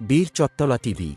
বীর চত্তলা টিভি।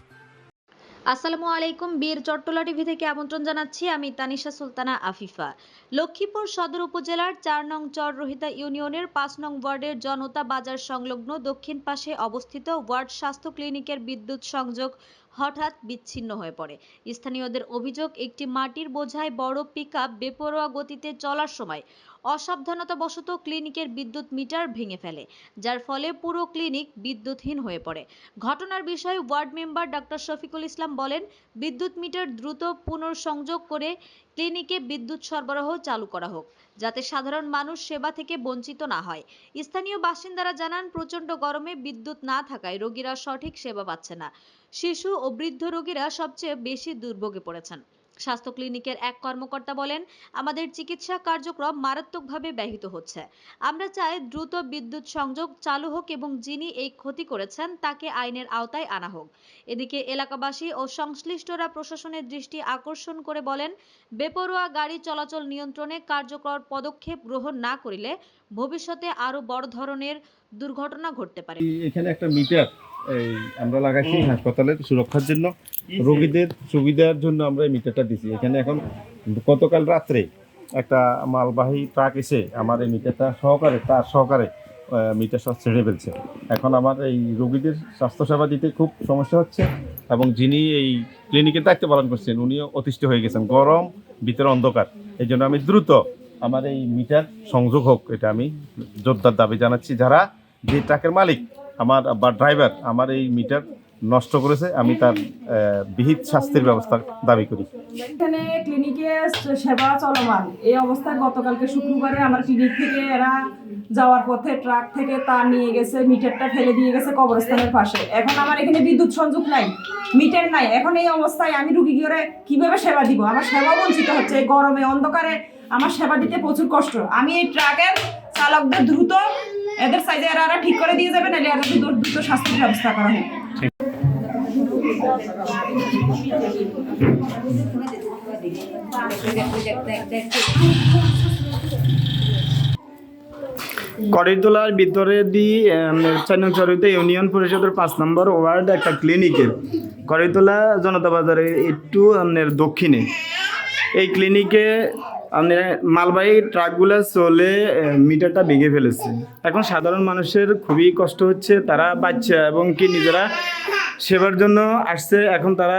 আসসালামু আলাইকুম, বীর চট্টলা টিভি থেকে আমন্ত্রণ জানাচ্ছি আমি তানিশা সুলতানা আফিফা। লক্ষ্মীপুর সদর উপজেলার চার নং চর রোহিতা ইউনিয়নের পাঁচ নং ওয়ার্ডের জনতা বাজার সংলগ্ন দক্ষিণ পাশে অবস্থিত ওয়ার্ড স্বাস্থ্য ক্লিনিকের বিদ্যুৎ সংযোগ হঠাৎ বিচ্ছিন্ন হয়ে পড়ে। স্থানীয়দের অভিযোগ, একটি মাটির বোঝায় বড় পিকআপ বেপরোয়া গতিতে চলার সময় অসাবধানতাবশত ক্লিনিকের বিদ্যুৎ মিটার ভেঙে ফেলে, যার ফলে পুরো ক্লিনিক বিদ্যুৎহীন হয়ে পড়ে। ঘটনার বিষয়ে ward member doctor Shafiqul Islam বলেন, বিদ্যুৎ মিটার দ্রুত পুনর্সংযোগ করে ক্লিনিকে বিদ্যুৎ সরবরাহ চালু করা হোক, যাতে সাধারণ মানুষ সেবা থেকে বঞ্চিত না হয়। স্থানীয় বাসিন্দারা জানান, প্রচণ্ড গরমে বিদ্যুৎ না থাকায় রোগীরা সঠিক সেবা পাচ্ছে না। শিশু ও বৃদ্ধ রোগীরা সবচেয়ে বেশি দুর্ভোগে পড়েছেন। স্বাস্থ্য ক্লিনিকের এক কর্মকর্তা বলেন, আমাদের চিকিৎসা কার্যক্রম মারাত্মকভাবে ব্যাহত হচ্ছে। আমরা চাই দ্রুত বিদ্যুৎ সংযোগ চালু হোক এবং যিনি এই ক্ষতি করেছেন তাকে আইনের আওতায় আনা হোক। এদিকে এলাকাবাসী ও সংশ্লিষ্টরা প্রশাসনের দৃষ্টি আকর্ষণ করে বলেন, বেপরোয়া গাড়ি চলাচল নিয়ন্ত্রণে কার্যকর পদক্ষেপ গ্রহণ না করিলে ভবিষ্যতে আরও বড় ধরনের দুর্ঘটনা ঘটতে পারে। এখানে একটা মিটার এই আমরা লাগাইছি হাসপাতালের সুরক্ষার জন্য। রোগীদের সুবিধার জন্য আমরা এই মিটারটা দিছি। এখানে এখন গতকাল রাত্রে একটা মালবাহী ট্রাক এসে আমার এই মিটারটা সহকারে তার সহকারে মিটার সব ছেড়ে ফেলছে। এখন আমার এই রোগীদের স্বাস্থ্যসেবা দিতে খুব সমস্যা হচ্ছে এবং যিনি এই ক্লিনিকের দায়িত্ব পালন করছেন উনিও অতিষ্ঠ হয়ে গেছেন। গরম ভিতরে অন্ধকার। এই জন্য আমি দ্রুত আমার এই মিটার সংযোগ হোক এটা আমি জোরদার দাবি জানাচ্ছি। যারা যে ট্রাকের মালিক আমার, বা ড্রাইভার আমার এই মিটার নষ্ট করেছে, আমি তার বিহিত শাস্তির ব্যবস্থা দাবি করি। এখানে ক্লিনিকে সেবা চলমান। এই অবস্থায় গতকালকে শুক্রবারে আমার ক্লিনিক থেকে এরা যাওয়ার পথে ট্রাক থেকে তার নিয়ে গেছে মিটারটা ফেলে দিয়ে গেছে কবরস্থানের পাশে। এখন আমার এখানে বিদ্যুৎ সংযোগ নাই মিটার নাই। এখন এই অবস্থায় আমি রুগী করে কীভাবে সেবা দিব? আমার সেবা বঞ্চিত হচ্ছে গরমে, অন্ধকারে আমার সেবা দিতে প্রচুর কষ্ট। আমি এই ট্রাকের চালকদের দ্রুত এদের সাইজে এরা ঠিক করে দিয়ে যাবে, নাহলে এরা দ্রুত দ্রুত শাস্তির ব্যবস্থা করা হোক। করিতলার ভিতরে দি চাইনচরিতে ইউনিয়ন পরিষদের পাঁচ নম্বর ওয়ার্ড একটা ক্লিনিকে করিতলা জনতা বাজারে একটু দক্ষিণে। এই ক্লিনিকে আপনার মালবাহী ট্রাকগুলো চলে মিটারটা ভেঙে ফেলেছে। এখন সাধারণ মানুষের খুবই কষ্ট হচ্ছে, তারা বাচ্চা এবং কি নিজেরা সেবার জন্য আসছে, এখন তারা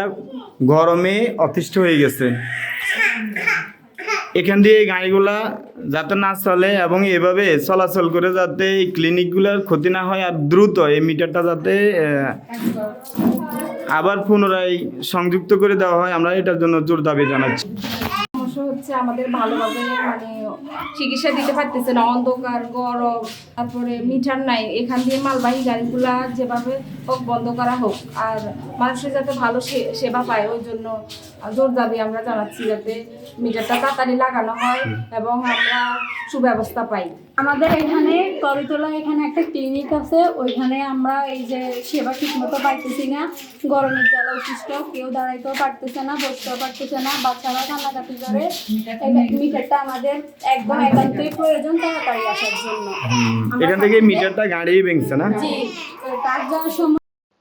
গরমে অতিষ্ঠ হয়ে গেছে। এখান দিয়ে গাড়িগুলা যাতে না চলে এবং এভাবে চলাচল করে যাতে এই ক্লিনিকগুলোর ক্ষতি না হয় আর দ্রুত এই মিটারটা যাতে আবার পুনরায় সংযুক্ত করে দেওয়া হয়, আমরা এটার জন্য জোর দাবি জানাচ্ছি। হচ্ছে আমাদের ভালোভাবে মানে চিকিৎসা দিতে পারতেছে না, অন্ধকার, গরম, তারপরে মিটার নাই, এখান দিয়ে মালবাহী গাড়িগুলা যেভাবে হোক বন্ধ করা হোক, আর মানুষের যাতে ভালো সেবা পায়, ওই জন্য জোর দাবি আমরা জানাচ্ছি যাতে মিটারটা তাড়াতাড়ি লাগানো হয় এবং আমরা সুব্যবস্থা পাই। আমাদের এখানে করতলা এখানে একটা ক্লিনিক আছে ওইখানে আমরা এই যে সেবা ঠিকমতো পাইতেছি না। গরমের জ্বালা উৎকৃষ্ট কেউ দাঁড়াইতেও পারতেছে না বসতেও পারতেছে না বাচ্চারা কান্নাকাটি করে। মিটারটা আমাদের একদম একান্তই প্রয়োজন তাড়াতাড়ি আসার জন্য। এখান থেকে মিটারটা গাড়ি ভেঙছে না? জি তার সময়